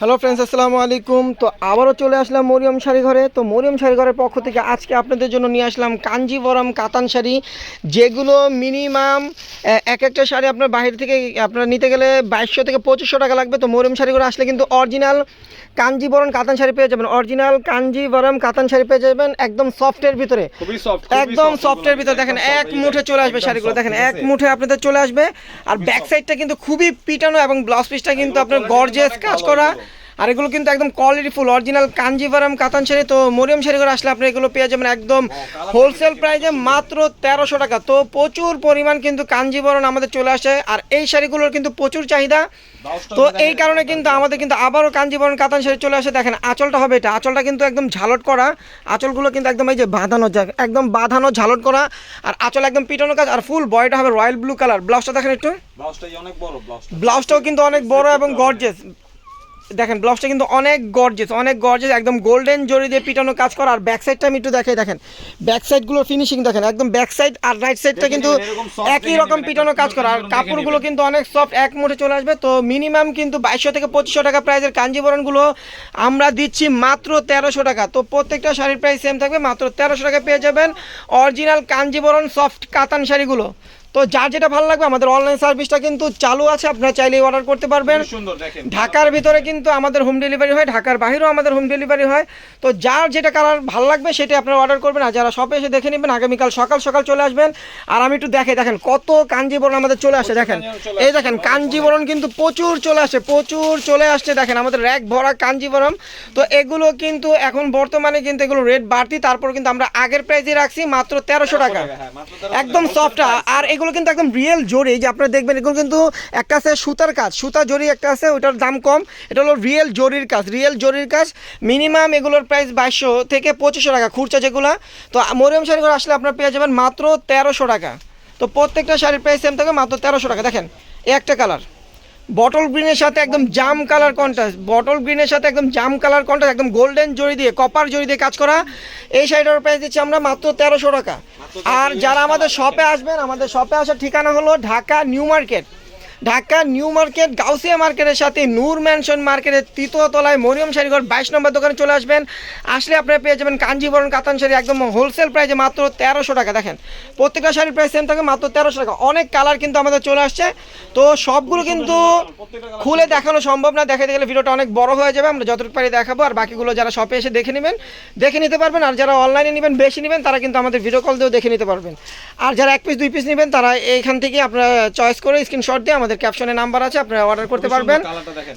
Hello friends আসসালামু আলাইকুম। তো আবারও চলে আসলাম মরিয়ম শাড়ি ঘরে। তো মরিয়ম শাড়ি ঘরের পক্ষ থেকে আজকে আপনাদের জন্য নিয়ে আসলাম কাঞ্জিবরম কাতান শাড়ি যেগুলো মিনিমাম এক একটা শাড়ি আপনার বাইরে থেকে আপনারা নিতে গেলে বাইশশো থেকে পঁচিশশো টাকা লাগবে। তো মরিয়ম শাড়ি ঘরে আসলে কিন্তু অরিজিনাল কাঞ্জিবরম কাতান শাড়ি পেয়ে যাবেন। অরিজিনাল কাঞ্জিবরম কাতান শাড়ি পেয়ে যাবেন একদম সফটের ভিতরে। একদম সফটের ভিতরে। দেখেন এক মুঠে চলে আসবে শাড়িগুলো। দেখেন এক মুঠে আপনাদের চলে আসবে। আর ব্যাক সাইডটা কিন্তু খুবই পিটানো এবং ব্লাউজ পিসটা কিন্তু আপনার গর্জিয়াস কাজ করা। আর এগুলো কিন্তু একদম কোয়ালিটি ফুল অরিজিনাল কাঞ্জিভারাম কাতান শাড়ি তো মরিয়ম শাড়ি করে আসলে আপনি এগুলো পেয়ে যাবেন একদম হোলসেল প্রাইসে মাত্র তেরোশো টাকা। তো প্রচুর পরিমাণ কিন্তু কাঞ্জিবরণ আমাদের চলে আসে আর এই শাড়িগুলোর কিন্তু প্রচুর চাহিদা। তো এই কারণে কিন্তু আমাদের কিন্তু আবারও কাঞ্জিবরণ কাতান শাড়ি চলে আসে। দেখেন আঁচলটা হবে এটা। আঁচলটা কিন্তু একদম ঝালট করা। আঁচলগুলো কিন্তু একদম এই যে বাঁধানো যায় একদম বাঁধানো ঝালট করা। আর আঁচল একদম পিটানো কাজ। আর ফুল বয়টা হবে রয়্যাল ব্লু কালার ব্লাউজটা দেখেন একটু। ব্লাউজটাও কিন্তু অনেক বড় এবং গর্জেস দেখেন ব্লাউজটা কিন্তু অনেক গর্জেস অনেক গর্জেস একদম গোল্ডেন জরি দিয়ে পিটানো কাজ করা। আর ব্যাক সাইডটা আমি একটু দেখাই দেখেন। ব্যাক সাইডগুলোর ফিনিশিং দেখেন একদম ব্যাক সাইড আর রাইট সাইডটা কিন্তু একই রকম পিটানো কাজ করা। আর কাপড়গুলো কিন্তু অনেক সফট এক মুঠে চলে আসবে। তো মিনিমাম কিন্তু বাইশশো থেকে পঁচিশশো টাকা প্রাইসের কাঞ্জিবরণগুলো আমরা দিচ্ছি মাত্র তেরোশো টাকা। তো প্রত্যেকটা শাড়ির প্রাইস সেম থাকবে মাত্র তেরোশো টাকা পেয়ে যাবেন অরিজিনাল কাঞ্জিবরণ সফট কাতান শাড়িগুলো। তো যার যেটা ভালো লাগবে আমাদের অনলাইন সার্ভিসটা কিন্তু চালু আছে আপনারা চাইলেই অর্ডার করতে পারবেন। ঢাকার ভিতরে কিন্তু আমাদের হোম ডেলিভারি হয় ঢাকার বাইরেও আমাদের হোম ডেলিভারি হয়। তো যার যেটা কালার ভালো লাগবে সেটা আপনারা অর্ডার করবেন। আর যারা শপে এসে দেখে নেবেন আগামীকাল সকাল সকাল চলে আসবেন। আর আমি একটু দেখে দেখেন কত কাঞ্জিবরণ আমাদের চলে আসে দেখেন। এই দেখেন কাঞ্জিবরণ কিন্তু প্রচুর চলে আসে প্রচুর চলে আসছে দেখেন আমাদের র্যাক ভরা কাঞ্জিবরম তো এগুলো কিন্তু এখন বর্তমানে কিন্তু এগুলো রেট বাড়তি তারপর কিন্তু আমরা আগের প্রাইসে রাখছি মাত্র তেরোশো টাকা। হ্যাঁ, মাত্র 1300 একদম টাকা। সফট আর এগুলো কিন্তু একদম রিয়েল জরি। যে আপনারা দেখবেন, এগুলো কিন্তু একটা আছে সুতার কাজ। সুতা জরি একটা আছে ওটার দাম কম। এটা হলো রিয়েল জরির কাজ। রিয়েল জরির কাজ মিনিমাম এগুলোর প্রাইস বাইশশো থেকে পঁচিশশো টাকা খুচরা যেগুলো। তো মরিয়াম শাড়িগুলো আসলে আপনার পেয়ে যাবেন মাত্র তেরোশো টাকা। তো প্রত্যেকটা শাড়ির প্রাইস সেম থাকে, মাত্র তেরোশো টাকা। দেখেন একটা কালার বটল গ্রিনের সাথে একদম জাম কালার কন্ট্রাস্ট বটল গ্রিনের সাথে একদম জাম কালার কন্ট্রাস্ট একদম গোল্ডেন জড়ি দিয়ে কপার জড়ি দিয়ে কাজ করা। এই শাড়িটার প্রাইস দিচ্ছি আমরা মাত্র তেরোশো টাকা। আর যারা আমাদের শপে আসবেন আমাদের শপে আসার ঠিকানা হলো Dhaka new market. Dhaka new market, Gausia মার্কেটের সাথে নূর ম্যানশন মার্কেটের তৃতীয় তলায় মরিয়ম শাড়িঘর বাইশ নম্বর দোকানে চলে আসবেন। আসলে আপনারা পেয়ে যাবেন কাঞ্জিবরণ কাতান শাড়ি একদম হোলসেল প্রাইসে মাত্র তেরোশো টাকা। দেখেন, প্রত্যেকটা শাড়ির প্রাইস সেম থাকে, মাত্র তেরোশো টাকা। অনেক কালার কিন্তু আমাদের চলে আসছে। তো সবগুলো কিন্তু খুলে দেখানো সম্ভব না। দেখাতে গেলে ভিডিওটা অনেক বড় হয়ে যাবে। আমরা যতটুকু পারি দেখাবো। আর বাকিগুলো যারা শপে এসে দেখে নেবেন, দেখে নিতে পারবেন। আর যারা অনলাইনে নেবেন, বেশি নেবেন, তারা কিন্তু আমাদের ভিডিও কল দিয়েও দেখে নিতে পারবেন। আর যারা এক পিস দুই পিস নেবেন, তারা এইখান থেকে আপনারা চয়েস করে স্ক্রিনশট দিয়ে আমাদের ক্যাপশনে নাম্বার আছে আপনারা অর্ডার করতে পারবেন।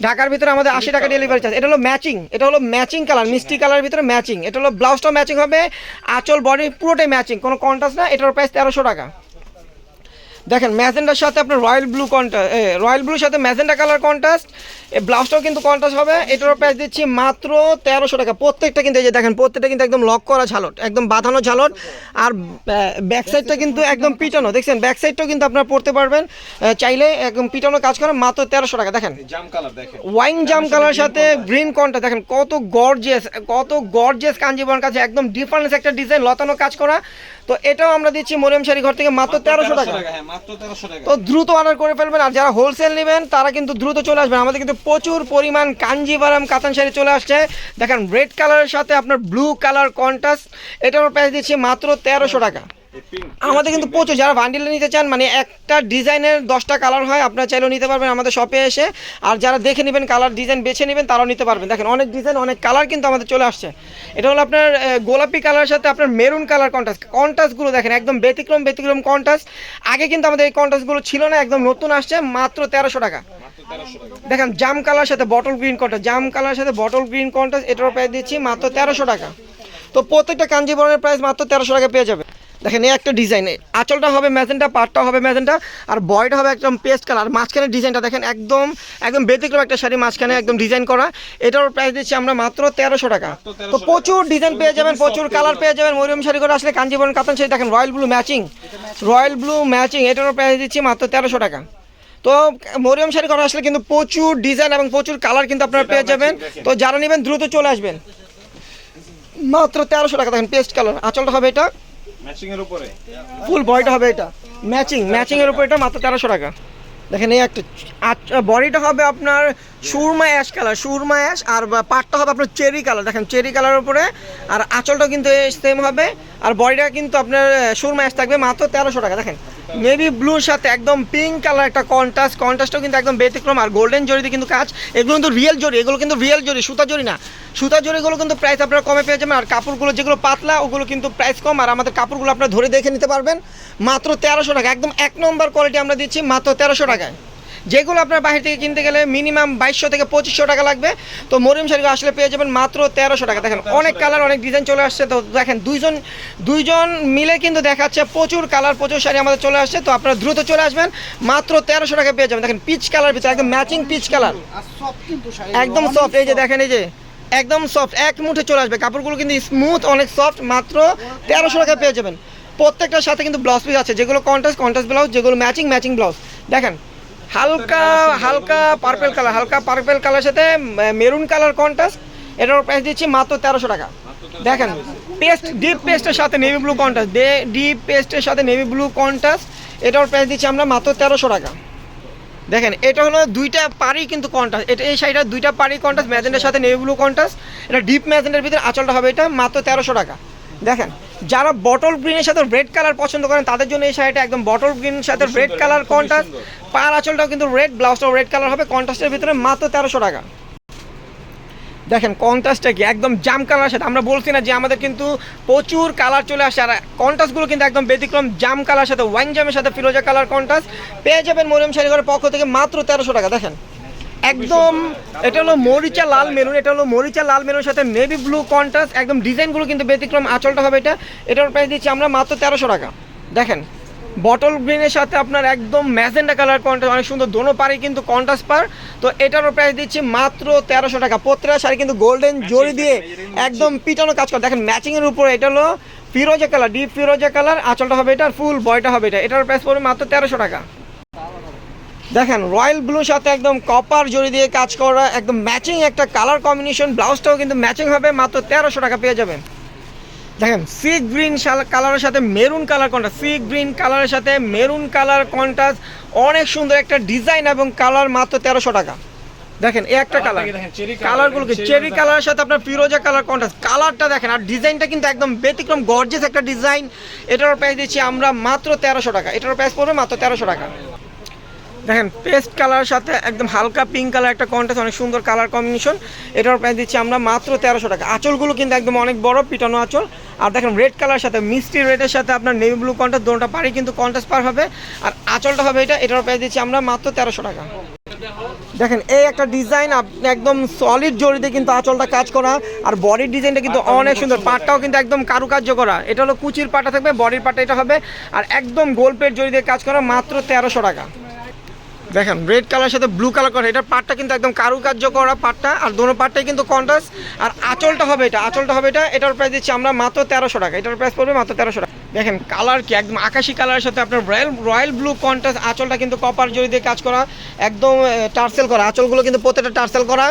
ঢাকার ভিতরে আমাদের আশি টাকা ডেলিভারি চার্জ এটা হলো ম্যাচিং এটা হলো ম্যাচিং কালার মিষ্টি কালার ভিতরে ম্যাচিং এটা হলো ব্লাউজটাও ম্যাচিং হবে আঁচল বডি পুরোটাই ম্যাচিং কোনো কন্ট্রাস্ট না এটার প্রাইস তেরোশো টাকা। দেখেন ম্যাজেন্ডার সাথে আপনার রয়্যাল ব্লু কন্ট্রাস্ট রয়্যাল ব্লুর সাথে ম্যাজেন্ডা কালার কন্ট্রাস্ট। এই ব্লাউজটাও কিন্তু কন্ট্রাস্ট হবে। এটারও প্রাইস দিচ্ছি মাত্র তেরোশো টাকা। প্রত্যেকটা কিন্তু এই যে দেখেন প্রত্যেকটা কিন্তু একদম লক করা ঝালট একদম বাঁধানো ঝালট। আর ব্যাক সাইডটা কিন্তু একদম পিটানো। দেখছেন ব্যাক সাইডটাও কিন্তু আপনারা পড়তে পারবেন। চাইলে একদম পিটানো কাজ করে মাত্র তেরোশো টাকা। দেখেন জাম কালার দেখেন। ওয়াইন জাম কালার সাথে গ্রিন কনটা দেখেন কত গর্জেস কত গর্জেস কাঞ্জিবরণ কাছে একদম ডিফারেন্স একটা ডিজাইন লতানো কাজ করা। তো এটাও আমরা দিচ্ছি মরিয়ম শাড়ি ঘর থেকে মাত্র তেরোশো টাকা। মাত্র 1300 টাকা। তো দ্রুত অর্ডার করে ফেলবেন, আর যারা হোলসেল নেবেন, তারা কিন্তু দ্রুত চলে আসবেন। আমাদের কিন্তু প্রচুর পরিমাণ কাঞ্জিভারাম কাতান শাড়ি চলে আসছে। দেখেন রেড কালারের সাথে আপনার ব্লু কালার কন্ট্রাস্ট এটার প্রাইস দিচ্ছি মাত্র তেরোশো টাকা। আমাদের কিন্তু প্রচুর, যারা বান্ডিলে নিতে চান মানে একটা ডিজাইনের দশটা কালার হয়, আপনারা চাইলেও নিতে পারবেন আমাদের শপে এসে। আর যারা দেখে নেবেন কালার ডিজাইন বেছে নেবেন, তারাও নিতে পারবেন। দেখেন, অনেক ডিজাইন অনেক কালার কিন্তু আমাদের চলে আসছে। এটা হলো আপনার গোলাপি কালারের সাথে আপনার মেরুন কালার কন্ট্রাস্ট কন্ট্রাস্টগুলো দেখেন, একদম ব্যতিক্রম ব্যতিক্রম কন্ট্রাস্ট আগে কিন্তু আমাদের এই কন্ট্রাস্টগুলো ছিল না, একদম নতুন আসছে, মাত্র তেরোশো টাকা। মাত্র 1300 টাকা দেখেন, জাম কালার সাথে বটল গ্রিন কন্ট্রাস্ট জাম কালার সাথে বটল গ্রিন কন্ট্রাস্ট এটারও প্রাইস দিচ্ছি, মাত্র তেরোশো টাকা। তো প্রত্যেকটা কাঞ্জিবরণের প্রাইস মাত্র তেরোশো টাকা পেয়ে যাবে। দেখেন এই একটা ডিজাইন আঁচলটা হবে ম্যাজেন্টা পাটটা হবে ম্যাজেন্টা আর বয়টা হবে একদম পেস্ট কালার মাঝখানে ডিজাইনটা দেখেন একদম একদম ব্যতিক্রম একটা শাড়ি মাঝখানে একদম ডিজাইন করা। এটার প্রাইস দিচ্ছি আমরা মাত্র তেরোশো টাকা। তো প্রচুর ডিজাইন পেয়ে যাবেন প্রচুর কালার পেয়ে যাবেন। মরিয়ম শাড়ি করে আসলে কাঞ্জিবরণ কাতান শাড়ি দেখেন royal blue matching royal blue matching এটারও প্রাইস দিচ্ছি মাত্র তেরোশো টাকা। তো মরিয়ম শাড়ি করা আসলে কিন্তু প্রচুর ডিজাইন এবং প্রচুর কালার কিন্তু আপনারা পেয়ে যাবেন। তো যারা নেবেন দ্রুত চলে আসবেন। মাত্র তেরোশো টাকা দেখেন পেস্ট কালার আঁচলটা হবে এটা। ম্যাচিং এর উপরে? ফুল বডিটা হবে এটা। ম্যাচিং ম্যাচিং এর উপরে এটা মাত্র তেরোশো টাকা। দেখেন, এই একটা বডিটা হবে আপনার সুরমা অ্যাশ কালার সুরমা অ্যাশ আর পাটটা হবে আপনার চেরি কালার দেখেন চেরি কালারের উপরে, আর আঁচলটাও কিন্তু সেম হবে। আর বডিটা কিন্তু আপনার, সুরমা অ্যাশ থাকবে মাত্র তেরোশো টাকা। দেখেন নেভি ব্লুর সাথে একদম পিঙ্ক কালার একটা কন্ট্রাস্ট কন্ট্রাস্টও কিন্তু একদম ব্যতিক্রম আর গোল্ডেন জরিতে কিন্তু কাজ। এগুলো কিন্তু রিয়েল জরি, এগুলো কিন্তু রিয়েল জরি, সুতা জরি না। সুতা জরিগুলো কিন্তু প্রাইস আপনারা কমে পেয়ে যাবেন আর কাপড়গুলো যেগুলো পাতলা, ওগুলো কিন্তু প্রাইস কম আর আমাদের কাপড়গুলো আপনারা ধরে দেখে নিতে পারবেন। মাত্র তেরোশো টাকা, একদম এক নম্বর কোয়ালিটি আমরা দিচ্ছি, মাত্র তেরোশো টাকায়। যেগুলো আপনার বাইরে থেকে কিনতে গেলে মিনিমাম বাইশশো থেকে পঁচিশশো টাকা লাগবে। তো মরিম শাড়িগুলো আসলে পেয়ে যাবেন মাত্র তেরোশো টাকা। দেখেন অনেক কালার অনেক ডিজাইন চলে আসছে। তো দেখেন দুইজন দুইজন মিলে কিন্তু দেখাচ্ছে প্রচুর কালার প্রচুর শাড়ি আমাদের চলে আসছে। তো আপনারা দ্রুত চলে আসবেন মাত্র তেরোশো টাকা পেয়ে যাবেন। দেখেন পিচ কালার ভিতরে একদম ম্যাচিং পিচ কালার একদম সফট এই যে দেখেন এই যে একদম সফট এক মুঠে চলে আসবে। কাপড়গুলো কিন্তু স্মুথ অনেক সফট মাত্র তেরোশো টাকা পেয়ে যাবেন। প্রত্যেকটার সাথে কিন্তু ব্লাউজ পিস আছে যেগুলো কন্ট্রাস্ট কন্ট্রাস্ট ব্লাউজ যেগুলো ম্যাচিং ম্যাচিং ব্লাউজ দেখেন হালকা হালকা পার্পেল কালার হালকা পার্পেল কালার সাথে মেরুন কালার কন্ট্রাস্ট এটার প্রাইস দিচ্ছি মাত্র তেরোশো টাকা। দেখেন পেস্ট ডিপ পেস্টের সাথে নেভি ব্লু কন্ট্রাস্ট ডিপ পেস্টের সাথে নেভি ব্লু কন্ট্রাস্ট এটার প্রাইস দিচ্ছি আমরা মাত্র তেরোশো টাকা। দেখেন, এটা হলো দুইটা পারি কিন্তু কন্ট্রাস্ট এটা, এই শাড়িটা দুইটা পারি কন্ট্রাস্ট ম্যাজেন্টের সাথে নেভি ব্লু কন্ট্রাস্ট এটা ডিপ ম্যাজেন্টের ভিতরে আঁচলটা হবে এটা মাত্র তেরোশো টাকা। দেখেন যারা বটল গ্রিনের সাথে রেড কালার পছন্দ করেন তাদের জন্য এই শাড়িটা একদম বটল গ্রিনের সাথে রেড কালার কন্ট্রাস্ট পার আঁচলটাও কিন্তু রেড ব্লাউজটাও রেড কালার হবে কন্ট্রাস্টের ভিতরে মাত্র তেরোশো টাকা। দেখেন কন্ট্রাস্টটা কি একদম জাম কালার সাথে। আমরা বলছি না যে আমাদের কিন্তু প্রচুর কালার চলে আসে আর কন্ট্রাস্টগুলো কিন্তু একদম ব্যতিক্রম জাম কালার সাথে ওয়াইন জামের সাথে ফিরোজা কালার কন্ট্রাস্ট পেয়ে যাবেন মরিয়ম শাড়িঘরের পক্ষ থেকে মাত্র তেরোশো টাকা দেখেন। একদম এটা হলো মরিচা লাল মেরুন এটা হলো মরিচা লাল মেরুনের সাথে নেভি ব্লু কন্ট্রাস্ট একদম ডিজাইনগুলো কিন্তু ব্যতিক্রম আঁচলটা হবে এটা। এটার প্রাইস দিচ্ছি আমরা মাত্র তেরোশো টাকা। দেখেন বটল গ্রিনের সাথে আপনার একদম ম্যাজেন্ডা কালার কন্ট্রাস্ট অনেক সুন্দর দোনো পারে কিন্তু কন্ট্রাস্ট পার তো এটারও প্রাইস দিচ্ছি মাত্র তেরোশো টাকা। প্রত্যেকটা শাড়ি কিন্তু গোল্ডেন জরি দিয়ে একদম পিটানো কাজ করে। দেখেন ম্যাচিংয়ের উপরে এটা হলো ফিরোজা কালার ডিপ ফিরোজা কালার আঁচলটা হবে এটা ফুল বয়টা হবে এটা। এটার প্রাইস পড়বে মাত্র তেরোশো টাকা। দেখেন রয়্যাল ব্লুর সাথে একদম কপার জড়ি দিয়ে কাজ করা একদম ম্যাচিং একটা কালার কম্বিনেশন ব্লাউজটাও কিন্তু ম্যাচিং হবে মাত্র তেরোশো টাকা পেয়ে যাবেন। দেখেন সি গ্রিন কালারের সাথে maroon colour contrast sea green কালারের সাথে মেরুন কালার কন্ট্রাস্ট অনেক সুন্দর একটা ডিজাইন এবং কালার মাত্র তেরোশো টাকা। দেখেন এই একটা কালার কালারগুলোকে চেরি কালারের সাথে আপনার ফিরোজা কালার কন্ট্রাস্ট কালারটা দেখেন আর ডিজাইনটা কিন্তু একদম ব্যতিক্রম গর্জেস একটা ডিজাইন এটার প্রাইস দিচ্ছি আমরা মাত্র তেরোশো টাকা। এটার প্রাইস পড়বে মাত্র তেরোশো টাকা। দেখেন পেস্ট কালার সাথে একদম হালকা পিঙ্ক কালার একটা কন্ট্রাস্ট অনেক সুন্দর কালার কম্বিনেশন এটার প্রাইস দিচ্ছি আমরা মাত্র তেরোশো টাকা। আঁচলগুলো কিন্তু একদম অনেক বড় পিটানো আঁচল। আর দেখেন রেড কালার সাথে মিষ্টি রেডের সাথে আপনার নেভি ব্লু কন্ট্রাস্ট দোনটা পারি কিন্তু কন্ট্রাস্ট পার হবে। আর আঁচলটা হবে এটা এটার প্রাইস দিচ্ছি আমরা মাত্র তেরোশো টাকা। দেখেন এই একটা ডিজাইন আপনি একদম সলিড জড়িতে কিন্তু আঁচলটা কাজ করা। আর বডির ডিজাইনটা কিন্তু অনেক সুন্দর পাটটাও কিন্তু একদম কারুকার্য করা। এটা হলো কুচির পাটা থাকবে বডির পাটা এটা হবে। আর একদম গোলপের দিয়ে কাজ করা মাত্র তেরোশো টাকা। দেখেন রেড কালার সাথে ব্লু কালার করা এটার পাটটা কিন্তু একদম কারুকার্য করা পাটটা, আর দোনো পাটটাই কিন্তু কন্ট্রাস্ট আর আঁচলটা হবে এটা, আঁচলটা হবে এটা, এটার প্রাইস দিচ্ছি আমরা মাত্র তেরোশো টাকা, এটার প্রাইস পড়বে মাত্র তেরোশো টাকা। দেখেন কালার কি, একদম আকাশি কালারের সাথে আপনার রয়্যাল রয়্যাল ব্লু কন্ট্রাস্ট আঁচলটা কিন্তু কপার জড়ি দিয়ে কাজ করা, একদম টার্সেল করা, আঁচলগুলো কিন্তু প্রত্যেকটা টার্সেল করা,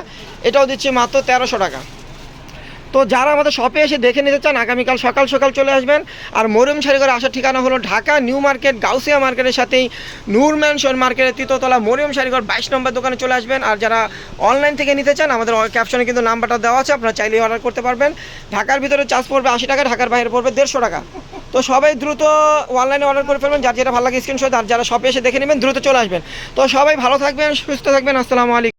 এটাও দিচ্ছি মাত্র তেরোশো টাকা। তো যারা আমাদের শপে এসে দেখে নিতে চান, আগামীকাল সকাল সকাল চলে আসবেন। আর মরিয়ম শাড়িঘর আসার ঠিকানা হলো ঢাকা, নিউ মার্কেট, গাউসিয়া মার্কেটের সাথেই নূর ম্যানশন মার্কেটের তৃতীয়তলা মরিয়ম শাড়িঘর বাইশ নম্বর দোকানে চলে আসবেন। আর যারা অনলাইন থেকে নিতে চান, আমাদের ক্যাপশনে কিন্তু নাম্বারটা দেওয়া আছে, আপনারা চাইলেই অর্ডার করতে পারবেন। ঢাকার ভিতরে চার্জ পড়বে আশি টাকা, ঢাকার বাইরে পড়বে দেড়শো টাকা। তো সবাই দ্রুত অনলাইনে অর্ডার করে ফেলবেন। যার যেটা ভালো লাগে স্ক্রিনশট আর যারা শপে এসে দেখে নেবেন, দ্রুত চলে আসবেন। তো সবাই ভালো থাকবেন, সুস্থ থাকবেন। আসসালামু আলাইকুম।